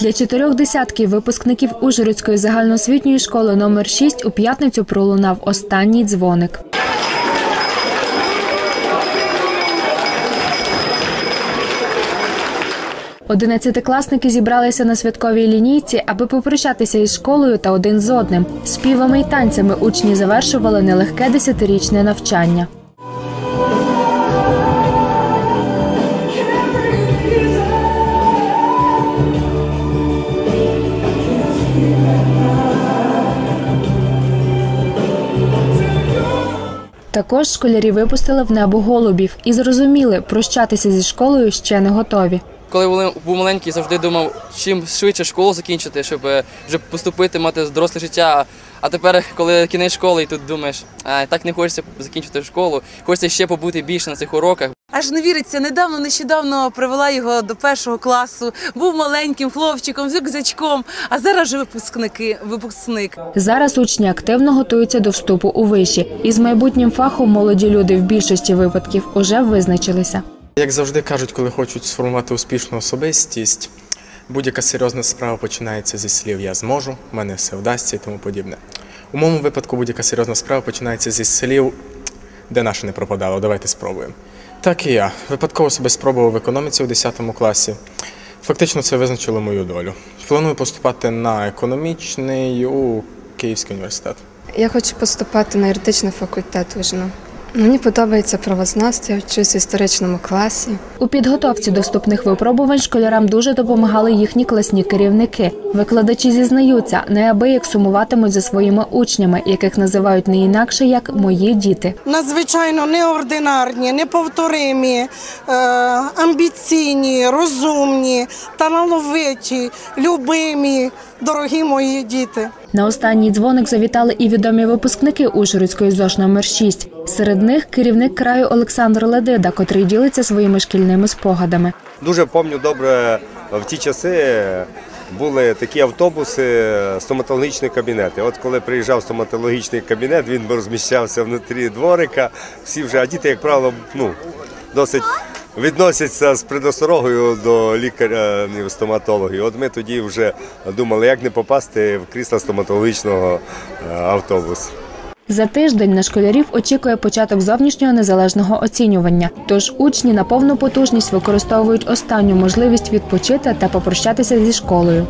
Для чотирьох десятків випускників Ужгородської загальноосвітньої школи номер 6 у п'ятницю пролунав останній дзвоник. Одинадцятикласники зібралися на святковій лінійці, аби попрощатися із школою та один з одним. Співами й танцями учні завершували нелегке десятирічне навчання. Також школярі випустили в небо голубів і зрозуміли, прощатися зі школою ще не готові. Коли був маленький, завжди думав, чим швидше школу закінчити, щоб е, вже поступити, мати доросле життя. А тепер, коли кінець школи, і тут думаєш, а, так не хочеться закінчити школу, хочеться ще побути більше на цих уроках. Аж не віриться, недавно, нещодавно привела його до першого класу. Був маленьким хлопчиком, з рюкзачком, а зараз вже випускники, випускник. Зараз учні активно готуються до вступу у виші. Із майбутнім фахом молоді люди в більшості випадків уже визначилися. Як завжди кажуть, коли хочуть сформувати успішну особистість, будь-яка серйозна справа починається зі слів Я зможу, в мене все вдасться і тому подібне. У моєму випадку будь-яка серйозна справа починається зі слів де наше не пропадало, давайте спробуємо. Так і я. Випадково себе спробував в економіці у 10 класі. Фактично це визначило мою долю. Планую поступати на економічний у Київський університет. Я хочу поступати на юридичний факультет УЖНУ. Мені подобається правознавство, я вчусь в історичному класі. У підготовці до вступних випробувань школярам дуже допомагали їхні класні керівники. Викладачі зізнаються, неабияк сумуватимуть за своїми учнями, яких називають не інакше як мої діти. надзвичайно неординарні, неповторимі, е, амбіційні, розумні, талановиті, любимі, дорогі мої діти. На останній дзвоник завітали і відомі випускники Ужгородської ЗОЖ номер 6 Серед них керівник краю Олександр Ледида, котрий ділиться своїми шкільними спогадами. Дуже пам'ятаю добре в ті часи. Були такі автобуси, стоматологічні кабінети. От коли приїжджав стоматологічний кабінет, він розміщався внутрі дворика. Всі вже, а діти, як правило, ну, досить відносяться з предосторогою до лікаря стоматологів. От ми тоді вже думали, як не попасти в крісло стоматологічного автобуса. автобусу. За тиждень на школярів очікує початок зовнішнього незалежного оцінювання. Тож учні на повну потужність використовують останню можливість відпочити та попрощатися зі школою.